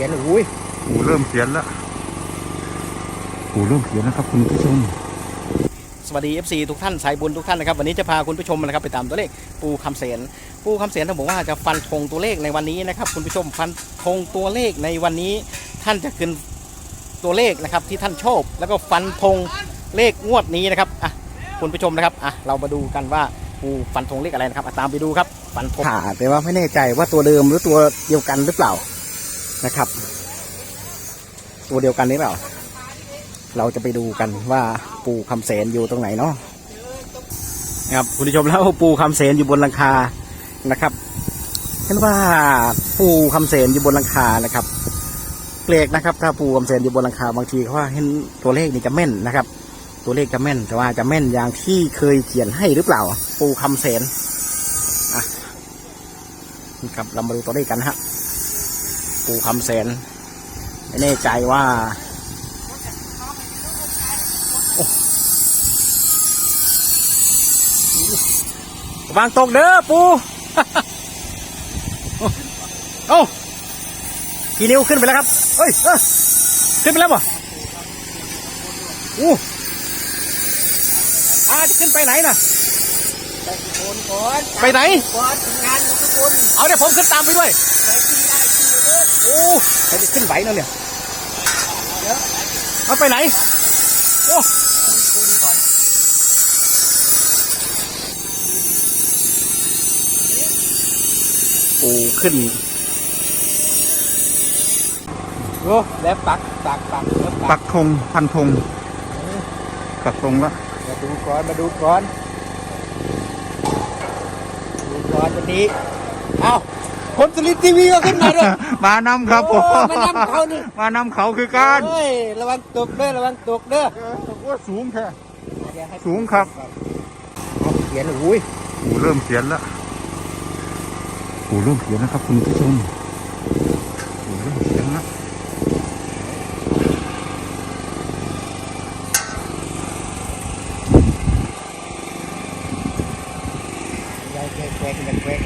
ขียนอุ้ยปู่เริ่มเขียนแล้วปู่เริ่มเขียนแล้วครับ คุณผู้ชม สวัสดี FC ทุกท่านสายบุญทุกท่านนะครับ วันนี้จะพาคุณผู้ชมนะครับ ไปตามตัวเลขปูคำเสน ปูคำเสนท่านบอกว่าจะฟันธงตัวเลขในวันนี้นะครับ คุณผู้ชมฟันธงตัวเลขในวันนี้ ท่านจะขึ้นตัวเลขนะครับ ที่ท่านชอบแล้วก็ฟันธงเลขงวดนี้นะครับอะคุณผู้ชมนะครับอะเรามาดูกันว่าปูฟันธงเลขอะไรนะครับอะตามไปดูครับฟันธงขาแต่ว่าไม่แน่ใจว่าตัวเดิมหรือตัวเดียวกันหรือเปล่า นะครับ ตัวเดียวกันหรือเปล่า เราจะไปดูกันว่าปูคำเสนอยู่ตรงไหนเนาะครับคุณผู้ชมแล้วปูคำเสนอยู่บนหลังคานะครับเห็นว่าปูคำเสนอยู่บนหลังคานะครับเปลกนะครับ ถ้าปูคำเสนอยู่บนหลังคาบางทีเขาว่าเห็นตัวเลขนี่จะแม่นนะครับ ตัวเลขจะแม่น แต่ว่าจะแม่นอย่างที่เคยเขียนให้หรือเปล่า ปูคำเสนอะครับเรามาดูตัวเลขกันนะฮะ ปูคำเสน ไม่แน่ใจว่าวางตกเด้อปูเอ้ากี่นิ้วขึ้นไปแล้วครับเฮ้ยขึ้นไปแล้วบ่อู้อาจะขึ้นไปไหนน่ะ ไปไหนงานทุกคนเอาเดี๋ยวผมขึ้นตามไปด้วย อ้ไปดิขึ้นไหวเนาะเนี่ยเอาไปไหน โอ้คุณก่อนปูขึ้น โอ้แล้วปักปักปักแล้วปักปักธงพันธงปักธงแล้วมาดูก่อนมาดูก่อน ดูก่อนวันนี้ เอ้า คนสลิดทีวีก็ขึ้นมาด้วย มานำครับผโอ้มมานำเขานี่ มานำเขาคือการเฮ้ยระวังตกเด้อระวังตกเด้อว่าสูงแค่เดี๋ยวให้สูงครับเอาเขียนอุ้ยปู่เริ่มเขียนแล้วปู่เริ่มเขียนแล้วครับคุณผู้ชมปู่เริ่มเขียนแล้วยายแกแกกันแกก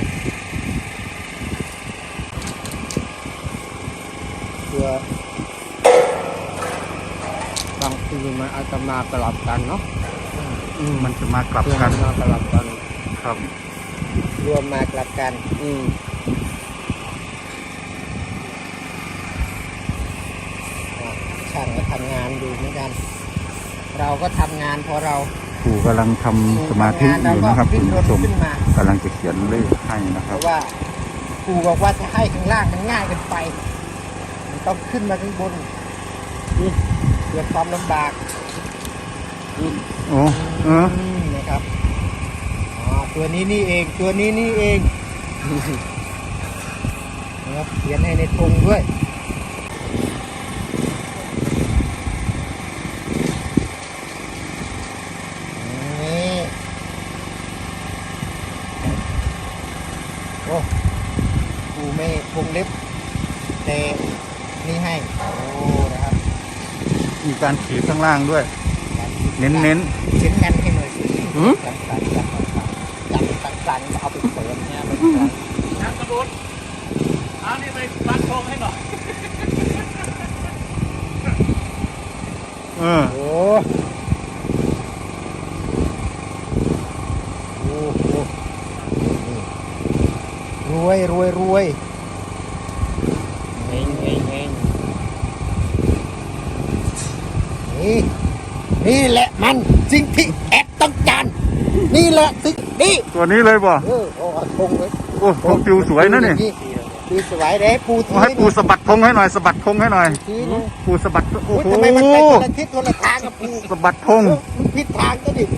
เพื่อบางทีมัน อาจจะมากลับกันเนาะมันจะมากลับเพื่อกันมากลับกัน ครับรวมมากลับกัน อืมอะช่างก็ทำงานอยู่เหมือนกัน เราก็ทำงานพอเราปู่กำลังทำสมาธิอยู่นะครับขึ้คุนณรถผู้ชมขึ้นมากำลังจะเขียนเลขให้นะคเพรับราะว่าครูบอกว่าจะให้ข้างล่างมันง่ายเกินไป มันต้องขึ้นมาข้างบนนี่เกิดความลำบาก โอ้เอออืมนะครับอ๋อตัวนี้นี่เองตัวนี้นี่เองนะครับเขียนให้ในธงด้วยนี่โอ้กูไม่พงเล็บแต่นี่ให้ โอ้ นะครับ มีการขีดข้างล่างด้วย เน้นเน้นเช็นกันให้หน่อยสิหือจับสั่นจับสั่นจับสั่นเอาไปเปิดเนี่ยมันสั่นน้ำกระโดดเอานี่ไปฟันธงให้หน่อยเออโอ้โหโอ้โหรวยรวยรวยเฮงเฮงเฮงนี่ นี่แหละมันสิ่งที่แอดต้องการนี่แหละสิ่งนี่ตัวนี้เลยบ่เออโอ้เองเลยโอ้ธงปิวสวยนะนี่ปิวสวยเด้ปูทีให้ปูสะบัดธงให้หน่อยสะบัดธงให้หน่อยปูสะบัดโอ้โหทำไมมันไปคนละทิศคนละทางกับปูสะบัดธงผิดทางก็ดิป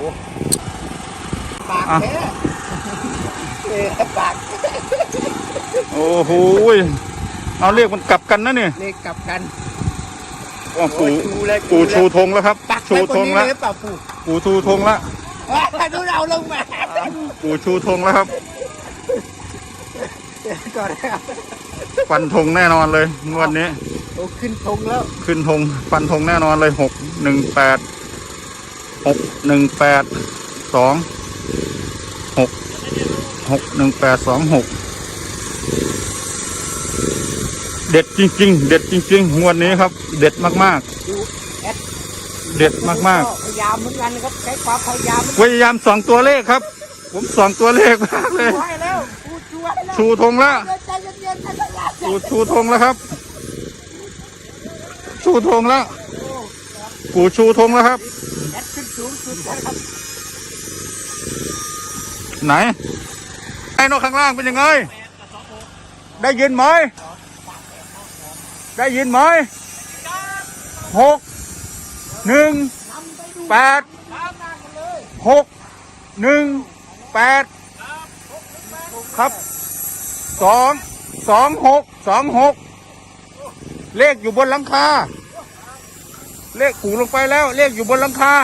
ูปากแท้เออปากโอ้โห เอาเรียกมันกลับกันนะนี่เลขกลับกันโอ้ปูโอ้ยชูเลยปูชูธงแล้วครับ ปักชูไว้บธนงนี้แล้วเลยเปล่าปูปูชูธงแล้วว้าดูเราลงมาปูชูธงแล้วครับก่อนนะครับฟันธงแน่นอนเลยงวดนี้ โอ้ขึ้นธงแล้วขึ้นธงฟันธงแน่นอนเลยหกหนึ่งแปดหกหนึ่งแปดสองหกหกหนึ่งแปดสองหกเด็ด จริง ๆ เด็ดจริง ๆ งวดนี้ครับ เด็ดมากๆเด็ดมากพยายามเหมือนกันนะครับใช้ความพยายามๆพยายามส่องตัวเลขครับ ผมส่องตัวเลขมากเลย ช่วยแล้วพูดช่วยแล้วชูธงแล้วใจเย็นๆใจเย็นชูชูธงแล้วครับ ชูธงแล้วกูชูธงแล้วครับๆแอดขึ้นสูงสุดนะครับไหน ไอ้นกข้างล่างเป็นยังไง ได้ยินไหม ได้ยินไหมหกหนึ่งแปดหกหนึ่งแปดครับสองสองหกสองหกเลขอยู่บนหลังคา เลขกูลงไปแล้ว เลขอยู่บนหลังคา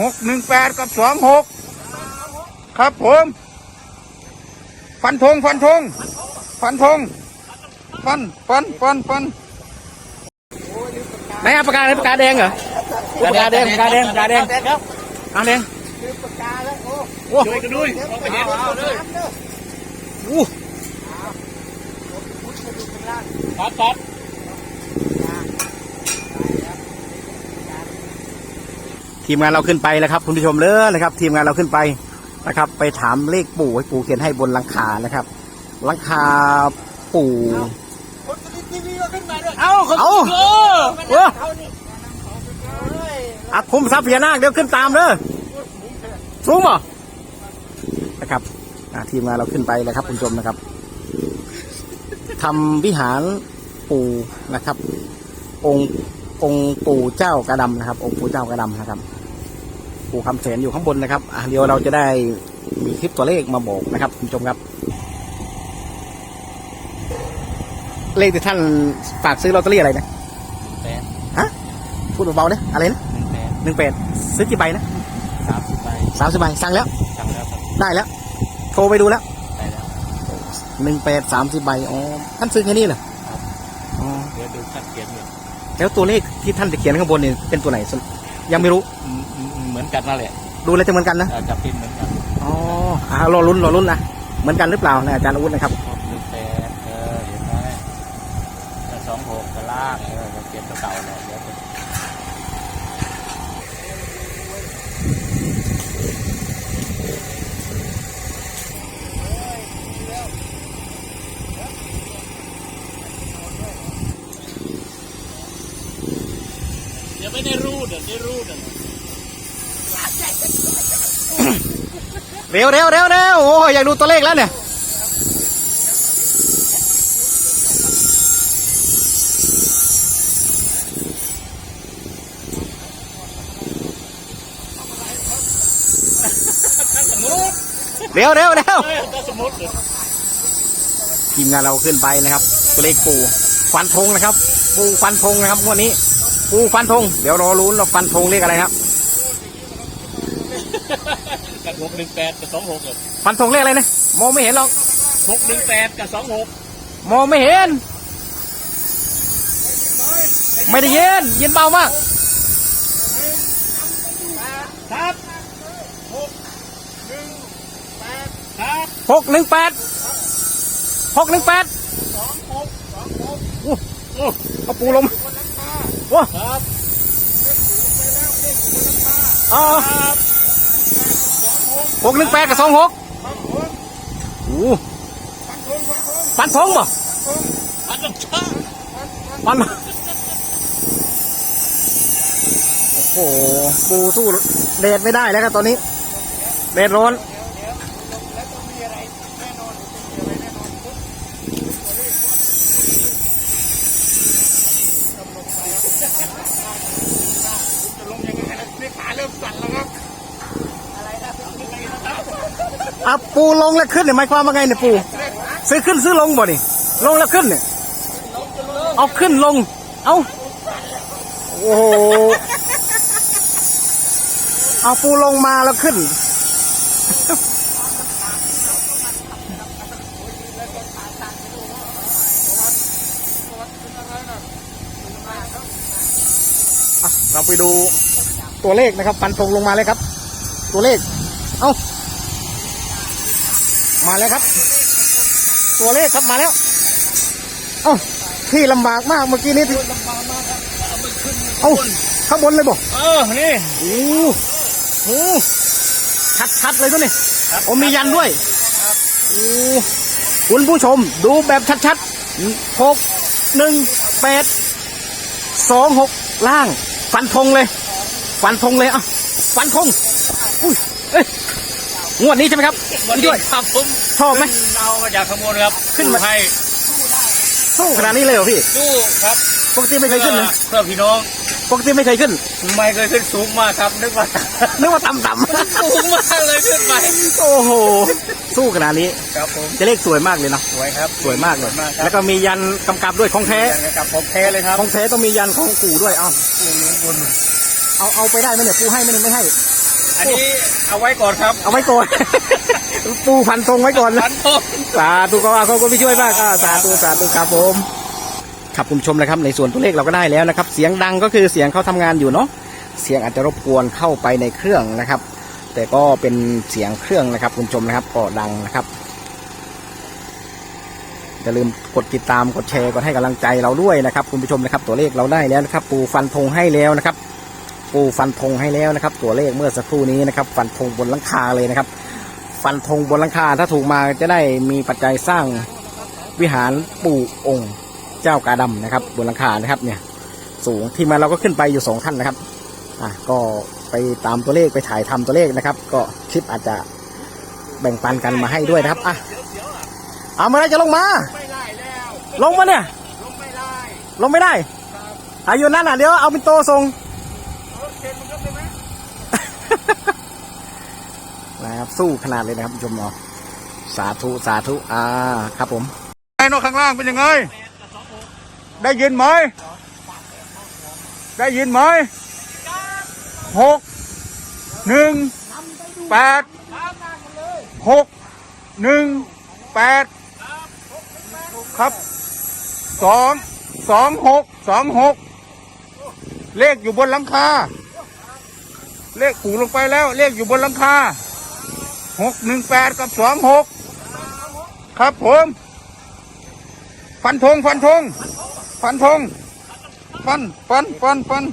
หกหนึ่งแปดกับสองหกครับผม ฟันธงฟันธงฟันธง ฟันฟันฟันฟันไหนอะปากกาไหนปากกาแดงเหรอปากกาแดงปากกาแดงปากกาแดงครับปากกาแดงคือปากกาแล้วโอ้โอ้ช่วยกันด้วยเอาไปเห็นเอาเลยโอ้ครับครับทีมงานเราขึ้นไปแล้วครับ คุณผู้ชมเลยนะครับ ทีมงานเราขึ้นไปนะครับ ไปถามเลขปู่ให้ปู่เขียนให้บนหลังคานะครับหลังคาปู่ เอาเอาเออเอานี่เฮ้ยอัดคุมทรัพย์พญานาคเดี๋ยวขึ้นตามเด้อสูงป่ะนะครับอ่าทีมงานเราขึ้นไปแล้วครับคุณผู้ชมนะครับทำวิหารปู่นะครับ องค์องค์ปู่เจ้ากระดำนะครับ องค์ปู่เจ้ากระดำนะครับ ปู่คำเสนอยู่ข้างบนนะครับอะเดี๋ยวเราจะได้มีคลิปตัวเลขมาบอกนะครับคุณผู้ชมครับ เลขที่ท่านฝากซื้อลอตเตอรี่อะไรนะแปดฮะพูดเบาๆนะอะไรนะหนึ่งแปดหนึ่งแปดซื้อกี่ใบนะสามสิบใบสามสิบใบสั่งแล้วสั่งแล้วครับได้แล้ว โทรไปดูแล้วได้แล้วหนึ่งแปดสามสิบใบอ๋อท่านซื้อแค่นี้เหรออ๋อเดี๋ยวดูชัดเขียนอยู่แล้วตัวเลขที่ท่านจะเขียนข้างบนนี่เป็นตัวไหนสยังไม่รู้อืมอืมอืมเหมือนกันนั่นแหละดูแล้วจะเหมือนกันนะเออจับพิมพ์เหมือนกัน อ๋ออ่ารอลุ้นรอลุ้นนะ เหมือนกันหรือเปล่านะอาจารย์อาวุธนะครับ หนึ่งแปดเออเห็นไหมแต่สองหกกระลากเออเราเขียนตัวเก่าแล้วเดี๋ยวจะ เดี๋ยวไม่ได้รูดอะได้รูดอะ เร็วเร็วเร็วเร็วโอ้ยอยากดูตัวเลขแล้วเนี่ยเร็วเร็วเร็วเฮ้ยถ้าสมมติทีมงานเราขึ้นไปนะครับ ตัวเลขปูฟันธงนะครับ ปูฟันธงนะครับงวดนี้ ปูฟันธงเดี๋ยวรอรุ้นเราฟันธงเลขอะไรครับกับหกหนึ่งแปดกับสองหกฟันธงเลขอะไรนะมองไม่เห็นหรอกหกหนึ่งแปดกับสองหกมองไม่เห็น ไม่ได้ยินยินเบามากครับหกหนึ่งแปดครับหกหนึ่งแปดหกหนึ่งแปดสองหกสองหกโอ้โอ้เอาปูลง โอ้ครับเอาครับหกหนึ่งแปดกับสองหกโอ้ฟันธงป่ะพันลำชาฟันโอ้โหปูสู้เดดไม่ได้แล้วครับตอนนี้เดดร้อน ลงยังไงนะนี่ขาเริ่มสั่นแล้วครับ อะปูลงแล้วขึ้นเนี่ยหมายความว่าไงเนี่ยปูซื้อขึ้นซื้อลงบ่นี่ลงแล้วขึ้นเนี่ยเอาขึ้นลง เอาโอ้โหเอาปูลงมาแล้วขึ้น เราไปดูตัวเลขนะครับฟันธงลงมาเลยครับ ตัวเลข เอา มาแล้วครับ ตัวเลขครับมาแล้ว เอ้าพี่ลำบากมากเมื่อกี้นี้ที่เอ้าข้างบนเลยบอกเออนี่โอ้โหชัดชัดๆเลยตัวนี้โอ้มียันด้วยโอ้คุณผู้ชมดูแบบชัดๆหกหนึ่งแปดสองหกล่าง ฟันธงเลย ฟันธงเลยอะฟันธงอุ้ยเอ้ย งวดนี้ใช่ไหมครับวันพี่นี้ด้วยครับผมชอบไหมเอามาจากขางบวนครับ ขึ้นมาให้สู้ขนาดนี้เลยเหรอพี่สู้ครับปกติไม่เคยขึ้นนะเพื่อพี่น้องปกติไม่เคยขึ้น ไม่เคยขึ้นสูงมากครับนึกว่านึกว่าต่ำต่ำสูงมากเลยขึ้นไปโอ้โหสู้ขนาดนี้ครับผมจะเลขสวยมากเลยเนาะสวยครับสวยมากเลยมากครัแล้บวก็มียันกำกับด้วยของแท้ยังกับผมแท้เลยครับของแท้ต้องมียันของปู่ด้วยเอาปูลุงบุญเอาเอาไปได้ไหมเนี่ยปู่ให้ไหมเนี่ยไม่ให้ อันนี้เอาไว้ก่อนครับเอาไว้ก่อน ปู่พันธงไว้ก่อนนะ พันทองสาธุก็เขาก็ไปช่วยมากอ่าสาธุสาธุครับผมครับคุณผู้ชมนะครับในส่วนตัวเลขเราก็ได้แล้วนะครับ เสียงดังก็คือเสียงเขาทำงานอยู่เนาะเสียงอาจจะรบกวนเข้าไปในเครื่องนะครับ แต่ก็เป็นเสียงเครื่องนะครับ คุณผู้ชมนะครับก็ดังนะครับอย่าลืมกดติดตามกดแชร์กดให้กำลังใจเราด้วยนะครับ คุณผู้ชมนะครับ ตัวเลขเราได้แล้วนะครับ ปูฟันธงให้แล้วนะครับ ปูฟันธงให้แล้วนะครับ ตัวเลขเมื่อสักครู่นี้นะครับฟันธงบนหลังคาเลยนะครับ ฟันธงบนหลังคาถ้าถูกมาจะได้มีปัจจัยสร้างวิหารปู่องค์เจ้ากาดำนะครับ บนหลังคานะครับเนี่ย สูงที่มาเราก็ขึ้นไปอยู่สองท่านนะครับอะก็ไปตามตัวเลขไปถ่ายทำตัวเลขนะครับ ก็คลิปอาจจะแบ่งปันกันมาให้ด้วยนะครับอะเอามาแล้วจะลงมา ลงมาเนี่ย ลงไม่ได้ ลงไม่ได้อายุนั่นอะเดี๋ยวเอาเป็นโตส่ง นมันก็ได้ไหมนะครับสู้ขนาดเลยนะครับผู้ชมเนาะสาธุสาธุอ่าครับผมไอ้นกข้างล่างเป็นยังไง ได้ยินไหมได้ยินไหมหกหนึ่งแปดหกหนึ่งแปดครับสองสองหกสองหกเลขอยู่บนหลังคา เลขถูลงไปแล้ว เลขอยู่บนหลังคาหกหนึ่งแปดกับสองหกครับผม ฟันธงฟันธงฟันธงฟันฟันฟันฟัน